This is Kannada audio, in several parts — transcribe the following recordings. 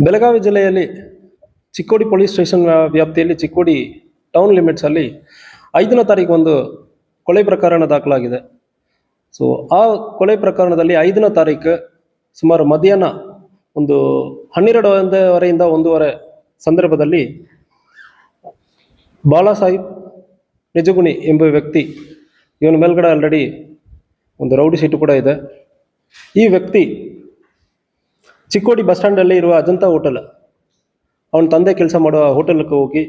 ಬೆಳಗಾವಿ ಜಿಲ್ಲೆಯಲ್ಲಿ ಚಿಕ್ಕೋಡಿ ಪೊಲೀಸ್ ಸ್ಟೇಷನ್ ವ್ಯಾ- ವ್ಯಾಪ್ತಿಯಲ್ಲಿ ಚಿಕ್ಕೋಡಿ ಟೌನ್ ಲಿಮಿಟ್ಸಲ್ಲಿ ಐದನೇ ತಾರೀಕು ಒಂದು ಕೊಲೆ ಪ್ರಕರಣ ದಾಖಲಾಗಿದೆ. ಸೊ ಆ ಕೊಲೆ ಪ್ರಕರಣದಲ್ಲಿ ಐದನೇ ತಾರೀಕು ಸುಮಾರು ಮಧ್ಯಾಹ್ನ ಒಂದು ಹನ್ನೆರಡು ಒಂದೂವರೆಯಿಂದ ಒಂದೂವರೆ ಸಂದರ್ಭದಲ್ಲಿ ಬಾಲಾಸಾಹಿಬ್ ನಿಜಗುಣಿ ಎಂಬ ವ್ಯಕ್ತಿ, ಇವನ ಮೇಲ್ಗಡೆ ಆಲ್ರೆಡಿ ಒಂದು ರೌಡಿ ಸೀಟು ಕೂಡ ಇದೆ. ಈ ವ್ಯಕ್ತಿ ಚಿಕ್ಕೋಡಿ ಬಸ್ ಸ್ಟ್ಯಾಂಡಲ್ಲಿ ಇರುವ ಅಜಂತಾ ಹೋಟೆಲ್. ಅವನ ತಂದೆ ಕೆಲಸ ಮಾಡುವ ಹೋಟೆಲ್ಗೆ ಹೋಗಿ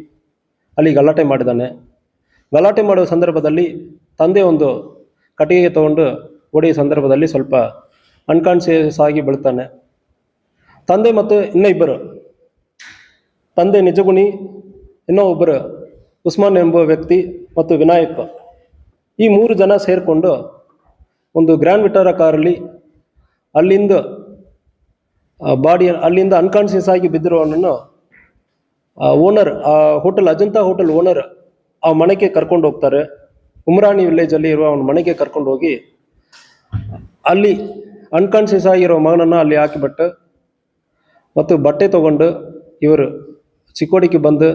ಅಲ್ಲಿ ಗಲಾಟೆ ಮಾಡಿದ್ದಾನೆ. ಗಲಾಟೆ ಮಾಡುವ ಸಂದರ್ಭದಲ್ಲಿ ತಂದೆ ಒಂದು ಕಟ್ಟಿಗೆ ತಗೊಂಡು ಹೊಡೆಯುವ ಸಂದರ್ಭದಲ್ಲಿ ಸ್ವಲ್ಪ ಅನ್ಕಾನ್ಸಿಯಸ್ ಆಗಿ ಬೀಳ್ತಾನೆ. ತಂದೆ ಮತ್ತು ಇನ್ನೂ ಇಬ್ಬರು. ತಂದೆ ನಿಜಗುಣಿ, ಇನ್ನೂ ಒಬ್ಬರು ಉಸ್ಮಾನ್ ಎಂಬ ವ್ಯಕ್ತಿ ಮತ್ತು ವಿನಾಯಕ್. ಈ ಮೂರು ಜನ ಸೇರಿಕೊಂಡು ಒಂದು ಗ್ರ್ಯಾಂಡ್ ವಿಟಾರ ಕಾರಲ್ಲಿ ಅಲ್ಲಿಂದ ಬಾಡಿ ಅಲ್ಲಿಂದ ಅನ್ಕಾನ್ಸಿಯಸ್ ಆಗಿ ಬಿದ್ದಿರೋನನ್ನು ಓನರ್ ಆ ಹೋಟೆಲ್ ಅಜಂತಾ ಹೋಟೆಲ್ ಓನರ್ ಆ ಮನೆಗೆ ಕರ್ಕೊಂಡು ಹೋಗ್ತಾರೆ. ಉಮ್ರಾಣಿ ವಿಲೇಜಲ್ಲಿ ಇರುವ ಅವನ ಮನೆಗೆ ಕರ್ಕೊಂಡು ಹೋಗಿ ಅಲ್ಲಿ ಅನ್ಕಾನ್ಸಿಯಸ್ ಆಗಿರೋ ಮಗನನ್ನು ಅಲ್ಲಿ ಹಾಕಿಬಿಟ್ಟು ಮತ್ತು ಬಟ್ಟೆ ತಗೊಂಡು ಇವರು ಚಿಕ್ಕೋಡಿಗೆ ಬಂದು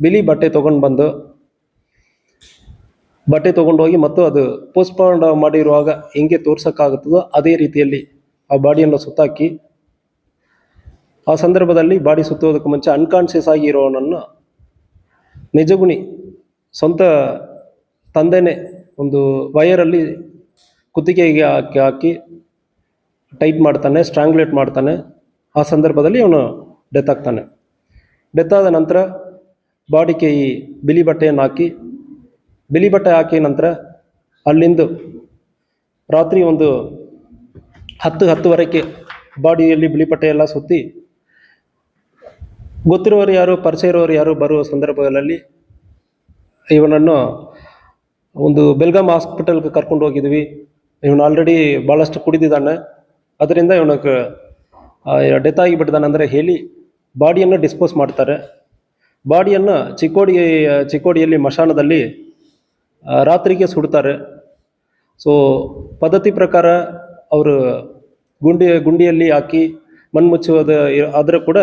ಬಿಳಿ ಬಟ್ಟೆ ತೊಗೊಂಡು ಬಂದು ಬಟ್ಟೆ ತೊಗೊಂಡು ಹೋಗಿ ಮತ್ತು ಅದು ಪೋಸ್ಟ್ಪೋನ್ ಮಾಡಿರುವಾಗ ಹೆಂಗೆ ತೋರ್ಸೋಕ್ಕಾಗುತ್ತದೋ ಅದೇ ರೀತಿಯಲ್ಲಿ ಆ ಬಾಡಿಯನ್ನು ಸುತ್ತಾಕಿ ಆ ಸಂದರ್ಭದಲ್ಲಿ ಬಾಡಿ ಸುತ್ತೋದಕ್ಕೆ ಮುಂಚೆ ಅನ್ಕಾನ್ಷಿಯಸ್ ಆಗಿರೋವನನ್ನು ನಿಜಗುಣಿ ಸ್ವಂತ ತಂದೆನೇ ಒಂದು ವಯರಲ್ಲಿ ಕುತ್ತಿಗೆಗೆ ಹಾಕಿ ಹಾಕಿ ಟೈಟ್ ಮಾಡ್ತಾನೆ ಸ್ಟ್ರಾಂಗ್ಲೇಟ್ ಮಾಡ್ತಾನೆ. ಆ ಸಂದರ್ಭದಲ್ಲಿ ಅವನು ಡೆತ್ ಆಗ್ತಾನೆ. ಡೆತ್ ಆದ ನಂತರ ಬಾಡಿಗೆ ಈ ಬಿಳಿ ಬಟ್ಟೆಯನ್ನು ಹಾಕಿ, ಬಿಳಿ ಬಟ್ಟೆ ಹಾಕಿ ನಂತರ ಅಲ್ಲಿಂದು ರಾತ್ರಿ ಒಂದು ಹತ್ತು ಹತ್ತುವರೆಗೆ ಬಾಡಿಯಲ್ಲಿ ಬಿಳಿ ಬಟ್ಟೆ ಎಲ್ಲ ಸುತ್ತಿ ಗೊತ್ತಿರೋರು ಯಾರು, ಪರಿಚಯ ಇರೋರು ಯಾರು ಬರುವ ಸಂದರ್ಭಗಳಲ್ಲಿ ಇವನನ್ನು ಒಂದು ಬೆಲ್ಗಾಮ್ ಹಾಸ್ಪಿಟಲ್ಗೆ ಕರ್ಕೊಂಡು ಹೋಗಿದ್ವಿ. ಇವನು ಆಲ್ರೆಡಿ ಭಾಳಷ್ಟು ಕುಡಿದಿದ್ದಾನೆ. ಅದರಿಂದ ಇವನಕ್ಕೆ ಡೆತ್ ಆಗಿಬಿಟ್ಟಿದ್ದಾನೆ ಅಂದರೆ ಹೇಳಿ ಬಾಡಿಯನ್ನು ಡಿಸ್ಪೋಸ್ ಮಾಡ್ತಾರೆ. ಬಾಡಿಯನ್ನು ಚಿಕ್ಕೋಡಿ, ಚಿಕ್ಕೋಡಿಯಲ್ಲಿ ಮಶಾನದಲ್ಲಿ ರಾತ್ರಿಗೆ ಸುಡ್ತಾರೆ. ಸೊ ಪದ್ಧತಿ ಪ್ರಕಾರ ಅವರು ಗುಂಡಿ, ಗುಂಡಿಯಲ್ಲಿ ಹಾಕಿ ಮಣ್ಣು ಮುಚ್ಚುವುದು ಆದರೆ ಕೂಡ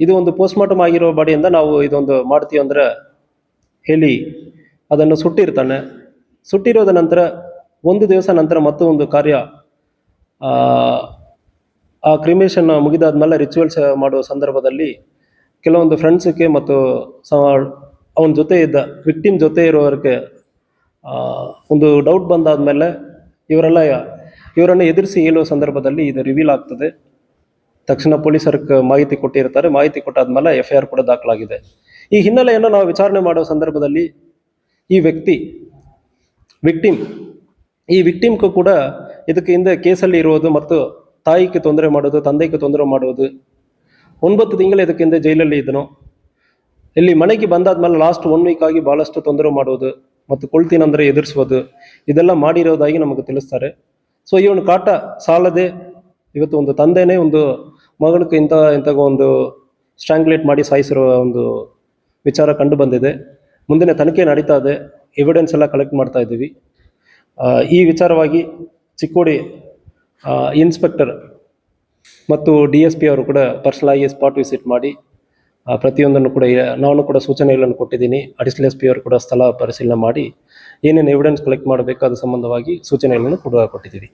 ಇದು ಒಂದು ಪೋಸ್ಟ್ಮಾರ್ಟಮ್ ಆಗಿರೋ ಬಾಡಿಯಿಂದ ನಾವು ಇದೊಂದು ಮಾಡ್ತೀವಿ ಅಂದ್ರೆ ಹೆಲಿ ಅದನ್ನು ಸುಟ್ಟಿರ್ತಾನೆ. ಸುಟ್ಟಿರೋದ ನಂತರ ಒಂದು ದಿವಸ ನಂತರ ಮತ್ತೊಂದು ಕಾರ್ಯ ಆ, ಕ್ರಿಮೇಷನ್ ಮುಗಿದಾದ್ಮೇಲೆ ರಿಚುವಲ್ಸ್ ಮಾಡುವ ಸಂದರ್ಭದಲ್ಲಿ ಕೆಲವೊಂದು ಫ್ರೆಂಡ್ಸಿಗೆ ಮತ್ತು ಅವನ ಜೊತೆ ಇದ್ದ ವಿಕ್ಟಿಮ್ ಜೊತೆ ಇರೋರಿಗೆ ಒಂದು ಡೌಟ್ ಬಂದಾದ ಮೇಲೆ ಇವರೆಲ್ಲ ಇವರನ್ನು ಎದುರಿಸಿ ಹೇಳುವ ಸಂದರ್ಭದಲ್ಲಿ ಇದು ರಿವೀಲ್ ಆಗ್ತದೆ. ತಕ್ಷಣ ಪೊಲೀಸರಿಗೆ ಮಾಹಿತಿ ಕೊಟ್ಟಿರ್ತಾರೆ. ಮಾಹಿತಿ ಕೊಟ್ಟಾದ್ಮೇಲೆ ಎಫ್ ಐ ಆರ್ ಕೂಡ ದಾಖಲಾಗಿದೆ. ಈ ಹಿನ್ನೆಲೆಯನ್ನು ನಾವು ವಿಚಾರಣೆ ಮಾಡುವ ಸಂದರ್ಭದಲ್ಲಿ ಈ ವ್ಯಕ್ತಿ, ವಿಕ್ಟಿಮ್, ಈ ವಿಕ್ಟಿಮ್ಗೂ ಕೂಡ ಇದಕ್ಕೆ ಹಿಂದೆ ಕೇಸಲ್ಲಿ ಇರುವುದು ಮತ್ತು ತಾಯಿಗೆ ತೊಂದರೆ ಮಾಡೋದು ತಂದೆಗೆ ತೊಂದರೆ ಮಾಡುವುದು. ಒಂಬತ್ತು ತಿಂಗಳು ಇದಕ್ಕೆ ಹಿಂದೆ ಜೈಲಲ್ಲಿ ಇದ್ದನು. ಇಲ್ಲಿ ಮನೆಗೆ ಬಂದಾದ್ಮೇಲೆ ಲಾಸ್ಟ್ ಒನ್ ವೀಕ್ ಆಗಿ ಭಾಳಷ್ಟು ತೊಂದರೆ ಮಾಡುವುದು ಮತ್ತು ಕೊಳ್ತೀನಂದ್ರೆ ಎದುರಿಸುವುದು, ಇದೆಲ್ಲ ಮಾಡಿರೋದಾಗಿ ನಮಗೆ ತಿಳಿಸ್ತಾರೆ. ಸೊ ಇವನು ಕಾಟ ಸಾಲದೆ ಇವತ್ತು ಒಂದು ತಂದೆನೇ ಒಂದು ಮಗಳಿಗೆ ಇಂಥ ಇಂಥ ಒಂದು ಸ್ಟ್ಯಾಂಗ್ಲೇಟ್ ಮಾಡಿ ಸಾಯಿಸಿರೋ ಒಂದು ವಿಚಾರ ಕಂಡು ಬಂದಿದೆ. ಮುಂದಿನ ತನಿಖೆ ನಡೀತಾ ಇದೆ. ಎವಿಡೆನ್ಸ್ ಎಲ್ಲ ಕಲೆಕ್ಟ್ ಮಾಡ್ತಾ ಇದ್ದೀವಿ. ಈ ವಿಚಾರವಾಗಿ ಚಿಕ್ಕೋಡಿ ಇನ್ಸ್ಪೆಕ್ಟರ್ ಮತ್ತು ಡಿ ಎಸ್ ಪಿ ಅವರು ಕೂಡ ಪರ್ಸನಲ್ ಆಗಿ ಸ್ಪಾಟ್ ವಿಸಿಟ್ ಮಾಡಿ ಪ್ರತಿಯೊಂದನ್ನು ಕೂಡ ನಾನು ಕೂಡ ಸೂಚನೆಗಳನ್ನು ಕೊಟ್ಟಿದ್ದೀನಿ. ಅಡಿಷನಲ್ ಎಸ್ ಪಿ ಅವರು ಕೂಡ ಸ್ಥಳ ಪರಿಶೀಲನೆ ಮಾಡಿ ಏನೇನು ಎವಿಡೆನ್ಸ್ ಕಲೆಕ್ಟ್ ಮಾಡಬೇಕು ಅದ್ರ ಸಂಬಂಧವಾಗಿ ಸೂಚನೆಗಳನ್ನು ಕೂಡ ಕೊಟ್ಟಿದ್ದೀವಿ.